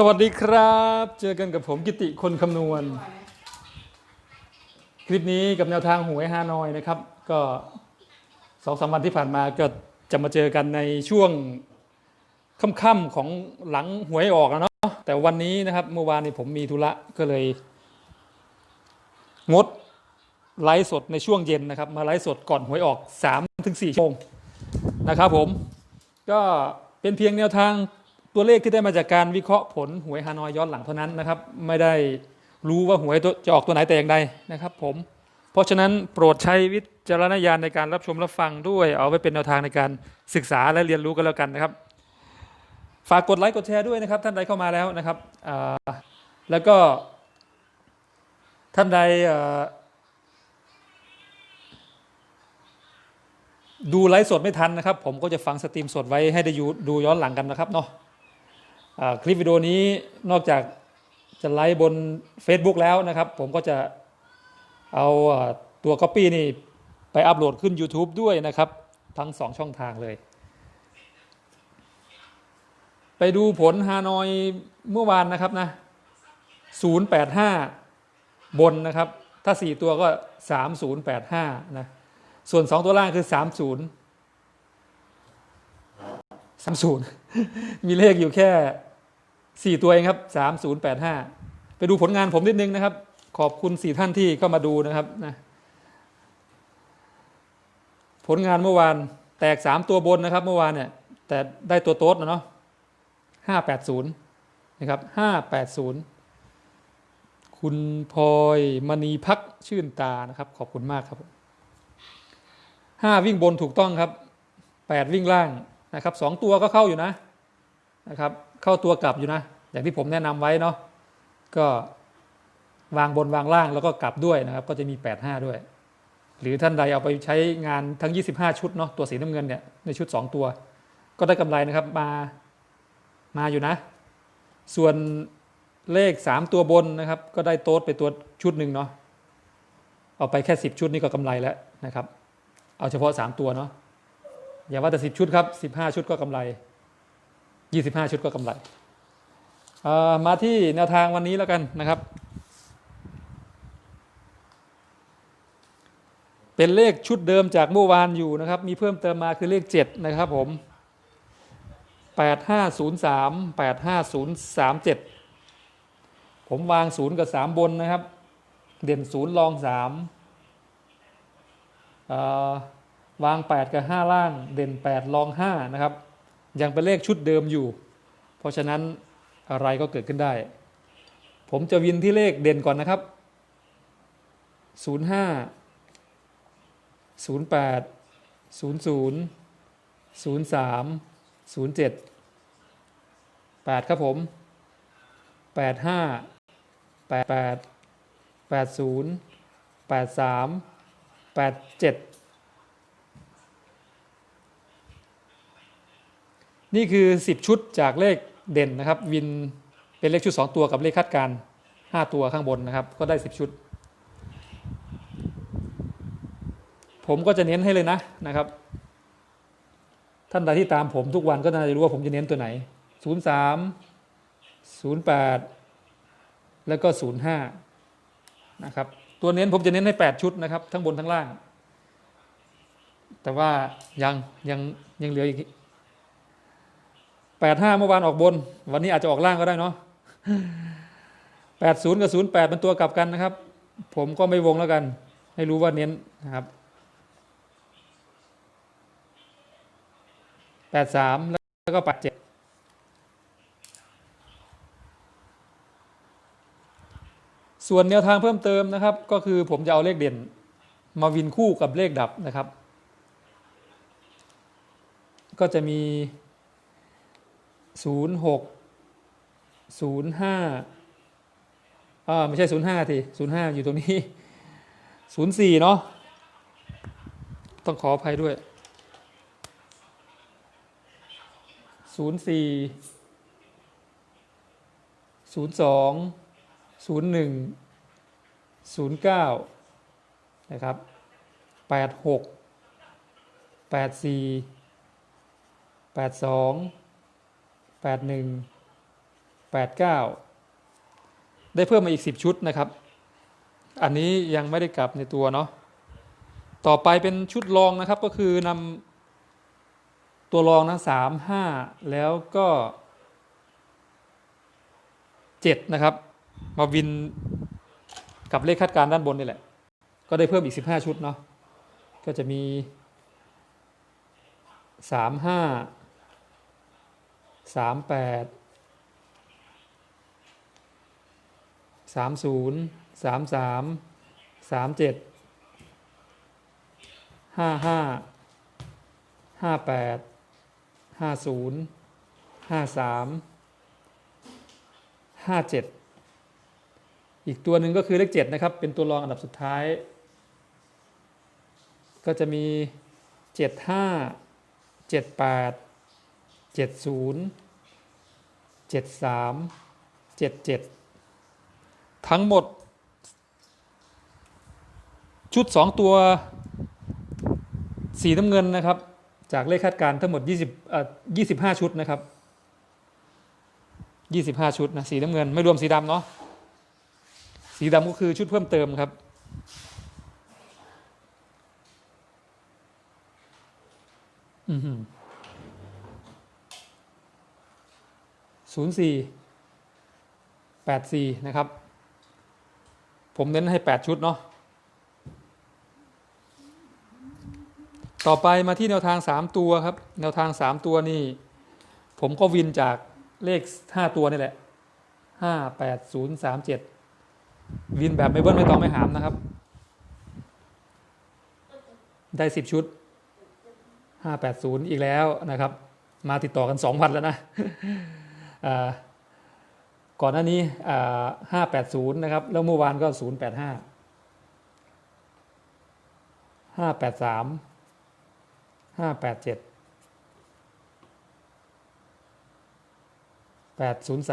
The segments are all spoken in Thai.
สวัสดีครับ เจอกันกับผมกิติคนคำนวณ คลิปนี้กับแนวทางหวยฮานอยนะครับ ก็สองสามวันที่ผ่านมาก็จะมาเจอกันในช่วงค่ำๆของหลังหวยออกแล้วเนาะแต่วันนี้นะครับเมื่อวานนี้ผมมีธุระก็เลย งดไลฟ์สดในช่วงเย็นนะครับ มาไลฟ์สดก่อนหวยออก3-4ถึงชั่วโมงนะครับผมก็เป็นเพียงแนวทาง ตัวเลขที่ได้มาจากการวิเคราะห์ผลหวยฮานอยย้อนหลังเท่านั้นนะครับ ไม่ได้รู้ว่าหวยจะออกตัวไหนแต่อย่างใดนะครับ ผม เพราะฉะนั้นโปรดใช้วิจารณญาณในการรับชมรับฟังด้วย เอาไว้เป็นแนวทางในการศึกษาและเรียนรู้กันแล้วกันนะครับ ฝากกดไลค์กดแชร์ด้วยนะครับ ท่านใดเข้ามาแล้วนะครับแล้วก็ ท่านใดดูไลฟ์สดไม่ทันนะครับ ผมก็จะฟังสตรีมสดไว้ให้ได้ดูย้อนหลังกันนะครับเนาะ คลิปวิดีโอนี้นอกจากจะไลฟ์บน Facebook แล้วนะครับ ผมก็จะเอาตัว Copy นี่ไปอัปโหลดขึ้น YouTube ด้วยนะครับ ทั้ง 2 ช่องทางเลย ไปดูผลฮานอยเมื่อวานนะครับนะ 085 บนนะครับ ถ้า 4 ตัวก็ 3085 นะ ส่วน 2 ตัวล่างคือ 30 30 มีเลขอยู่แค่ 4ตัวเองครับ3085ไปดูผลงานผมนิดนึงนะครับ ขอบคุณ4ท่านที่เข้ามาดูนะครับนะผลงานเมื่อวานแตก3ตัวบนนะครับ เมื่อวานเนี่ยแต่ได้ตัวโต๊ดนะเนาะ580นะครับ580คุณพลอยมณีพักชื่นตานะครับ ขอบคุณมากครับห้าวิ่งบนถูกต้องครับแปดวิ่งล่างนะครับสองตัวก็เข้าอยู่นะ นะครับ เข้าตัวกลับอยู่นะ อย่างที่ผมแนะนำไว้เนาะก็วางบนวางล่างแล้วก็กลับด้วยนะครับ ก็จะมี 85 ด้วย หรือท่านใดเอาไปใช้งานทั้ง 25 ชุดเนาะตัวสีน้ำเงินเนี่ยในชุด 2 ตัว ก็ได้กำไรนะครับมามาอยู่นะ ส่วนเลข 3 ตัวบนนะครับ ก็ได้โต๊ดไปตัวชุดหนึ่งเนาะเอาไปแค่ 10 ชุดนี่ก็กำไรแล้วนะครับ เอาเฉพาะ 3 ตัวเนาะอย่าว่าแต่ 10 ชุดครับ 15 ชุดก็กำไร 25 ชุดก็กำไรมาที่แนวทางวันนี้แล้วกันนะครับ เป็นเลขชุดเดิมจากเมื่อวานอยู่นะครับ มีเพิ่มเติมมาคือเลข 7 นะครับผม 8503 85037 ผมวาง 0 กับ 3 บนนะครับ เด่น0รอง3อ่อวาง 8 กับ 5 ล่าง เด่น8รอง 5 นะครับ ยังเป็นเลขชุดเดิมอยู่ เพราะฉะนั้นอะไรก็เกิดขึ้นได้ ผมจะวินที่เลขเด่นก่อนนะครับ 05 08 00 03 07 8 ครับผม 85 88 80 83 87 นี่คือ 10 ชุดจากเลขเด่นนะครับ วินเป็นเลขชุด 2 ตัวกับเลขคาดการ 5 ตัวข้างบนนะครับ ก็ได้ 10 ชุด ผมก็จะเน้นให้เลยนะนะครับ ท่านใดที่ตามผมทุกวันก็น่าจะรู้ว่าผมจะเน้นตัวไหน 03 08 แล้วก็ 05 นะครับ ตัวเน้นผมจะเน้นให้ 8 ชุดนะครับ ทั้งบนทั้งล่าง แต่ว่ายังยังยังเหลืออีก 85เมื่อวานออกบน วันนี้อาจจะออกล่างก็ได้เนาะ80กับ08เป็นตัวกลับกันนะครับ ผมก็ไม่วงแล้วกัน ให้รู้ว่าเน้นนะครับ83แล้วก็87ส่วนแนวทางเพิ่มเติมนะครับ ก็คือผมจะเอาเลขเด่น มาวินคู่กับเลขดับนะครับ ก็จะมี 06 05อ่าไม่ใช่05ที05อยู่ตรงนี้04เนาะต้องขออภัยด้วยศูนย์สี่ศูนย์สองศูนย์หนึ่งศูนย์เก้านะครับแปดหกแปดสี่แปดสอง แปดหนึ่งแปดเก้าได้เพิ่มมาอีกสิบชุดนะครับ อันนี้ยังไม่ได้กลับในตัวเนาะต่อไปเป็นชุดรองนะครับก็คือนำตัวรองนะสามห้าแล้วก็เจ็ดนะครับ มาวินกับเลขคาดการด้านบนนี่แหละ ก็ได้เพิ่มอีกสิบห้าชุดเนาะก็จะมีสามห้า สามแปดสามศูนย์สามสามสามเจ็ดห้าห้าห้าแปดห้าศูนย์ห้าสามห้าเจ็ดอีกตัวหนึ่งก็คือเลขเจ็ดนะครับ เป็นตัวรองอันดับสุดท้าย ก็จะมีเจ็ดห้าเจ็ดแปด เจ็ดศูนย์เจ็ดสามเจ็ดเจ็ดทั้งหมด ชุดสองตัวสีน้ำเงินนะครับ จากเลขคาดการทั้งหมด20เอ่อ25 ชุดนะครับ 25 ชุดนะสีน้ำเงินไม่รวมสีดำเนาะสีดำก็คือชุดเพิ่มเติมครับอือ 04 84 นะครับ ผมเน้นให้ 8 ชุด เนาะต่อไปมาที่แนวทาง 3 ตัวครับ แนวทาง 3 ตัวนี่ ผมก็วินจากเลข 5 ตัวนี่แหละ 5 8 0 3 7 วินแบบไม่เบิ้ลไม่ต้องไม่หามนะครับ ได้ 10 ชุด 580 อีกแล้วนะครับ มาติดต่อกัน2พันแล้วนะ ก่อนหน้านี้อ่า580 นะครับ แล้วเมื่อวานก็ 085 583ห้าแปดเจ็ดแปดศูนย์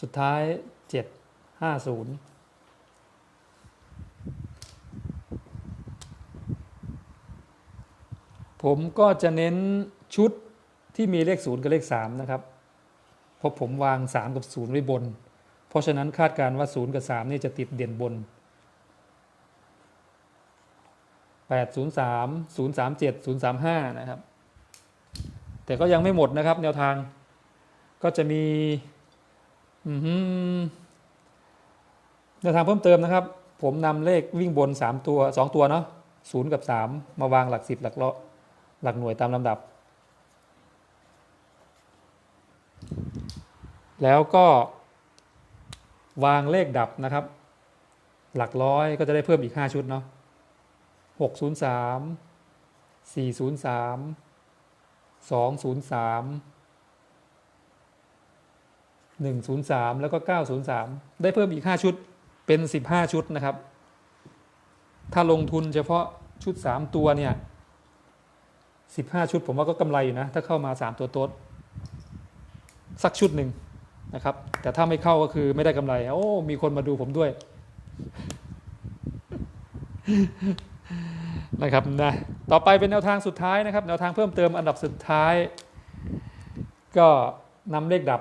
สุดท้ายเจ็ดห้าศูนย์ผมก็จะเน้นชุดที่มีเลขศูนย์กับเลขสามนะครับ เพราะผมวางสามกับศูนย์ไว้บน เพราะฉะนั้นคาดการณ์ว่าศูนย์กับสามนี่จะติดเด่นบนแปดศูนย์สามศูนย์สามเจ็ดศูนย์สามห้านะครับ แต่ก็ยังไม่หมดนะครับแนวทางก็จะมี แนวทางเพิ่มเติมนะครับ ผมนำเลขวิ่งบนสามตัวสองตัวเนาะศูนย์กับสามมาวางหลักสิบหลักร้อยหลักหน่วยตามลำดับ แล้วก็วางเลขดับนะครับ หลักร้อยก็จะได้เพิ่มอีก 5 ชุดเนาะ603 403 203 103 แล้วก็ 903 ได้เพิ่มอีก 5 ชุดเป็น 15 ชุดนะครับ ถ้าลงทุนเฉพาะชุด 3 ตัวเนี่ย 15 ชุด ผมว่าก็กำไรอยู่นะ ถ้าเข้ามา 3 ตัวโต๊ดสักชุดหนึ่งนะครับ แต่ถ้าไม่เข้าก็คือไม่ได้กำไร โอ้ มีคนมาดูผมด้วย นะครับนะต่อไปเป็นแนวทางสุดท้ายนะครับ แนวทางเพิ่มเติมอันดับสุดท้าย ก็นำเลขดับ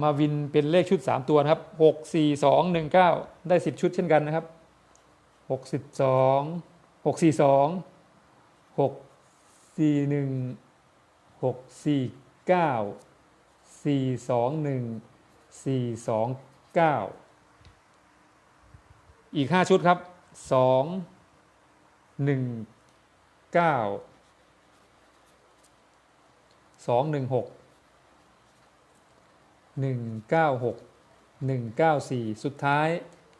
มาวินเป็นเลขชุด 3 ตัวนะครับ 6 4 2 1 9 ได้ 10 ชุดเช่นกันนะครับ 62 6 4 2 6 4 1 6 4 9 4 2 1 4 2 9 อีก 5 ชุดครับ 2 1 9 216 196 1 9 4 สุดท้าย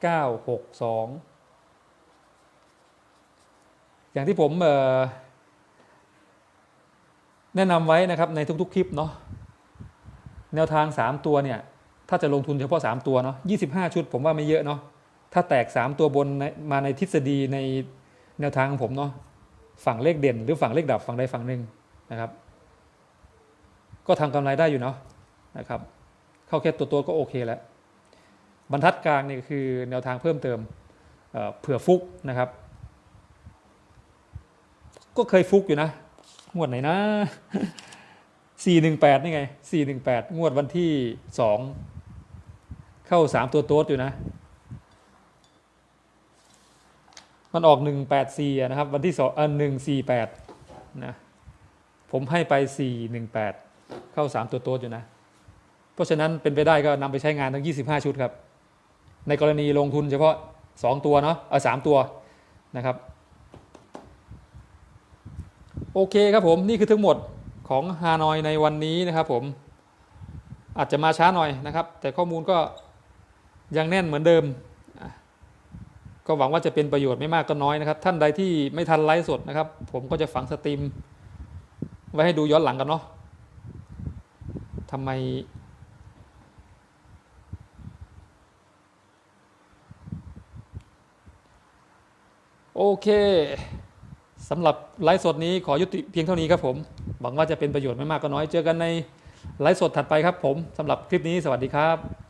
9 6 2 อย่างที่ผมแนะนำไว้นะครับในทุกๆ คลิปเนาะแนวทาง 3 ตัวเนี่ยถ้าจะลงทุนเฉพาะ 3 ตัวเนาะ25 ชุดผมว่าไม่เยอะเนาะถ้าแตก 3 ตัวบนนมาในทฤษฎีในแนวทางของผมเนาะฝั่งเลขเด่น หรือฝั่งเลขดับฝั่งใดฝั่งหนึ่งนะครับ ก็ทำกำไรได้อยู่เนาะนะครับ เข้าแค่ตัวตัวก็โอเคแล้ว บรรทัดกลางนี่คือแนวทางเพิ่มเติมเเผื่อฟุกนะครับ ก็เคยฟุกอยู่นะงวดไหนนะสี่หนึ่งแปดนี่ไงสี่หนึ่งวดวันที่สองเข้าสามตัวโต๊ดอยู่นะ มันออกหนึ่งแปดสี่นะครับ วันที่สองเออหนึ่งสี่แปดนะ ผมให้ไปสี่หนึ่งแปดเข้าสามตัวโต๊ดอยู่นะ เพราะฉะนั้นเป็นไปได้ก็นำไปใช้งานทั้งยี่สิบห้าชุดครับ ในกรณีลงทุนเฉพาะสองตัวเนาะเออสามตัวนะครับ โอเคครับผมนี่คือทั้งหมดของฮานอยในวันนี้นะครับผมอาจจะมาช้าหน่อยนะครับ แต่ข้อมูลก็ยังแน่นเหมือนเดิม ก็หวังว่าจะเป็นประโยชน์ไม่มากก็น้อยนะครับ ท่านใดที่ไม่ทันไลฟ์สดนะครับ ผมก็จะฝังสตรีม ไว้ให้ดูย้อนหลังกันเนาะทำไม เคสำหรับไลฟ์สดนี้ขอยุติเพียงเท่านี้ครับผมหวังว่าจะเป็นประโยชน์ไม่มากก็น้อยเจอกันในไลฟ์สดถัดไปครับผมสำหรับคลิปนี้สวัสดีครับ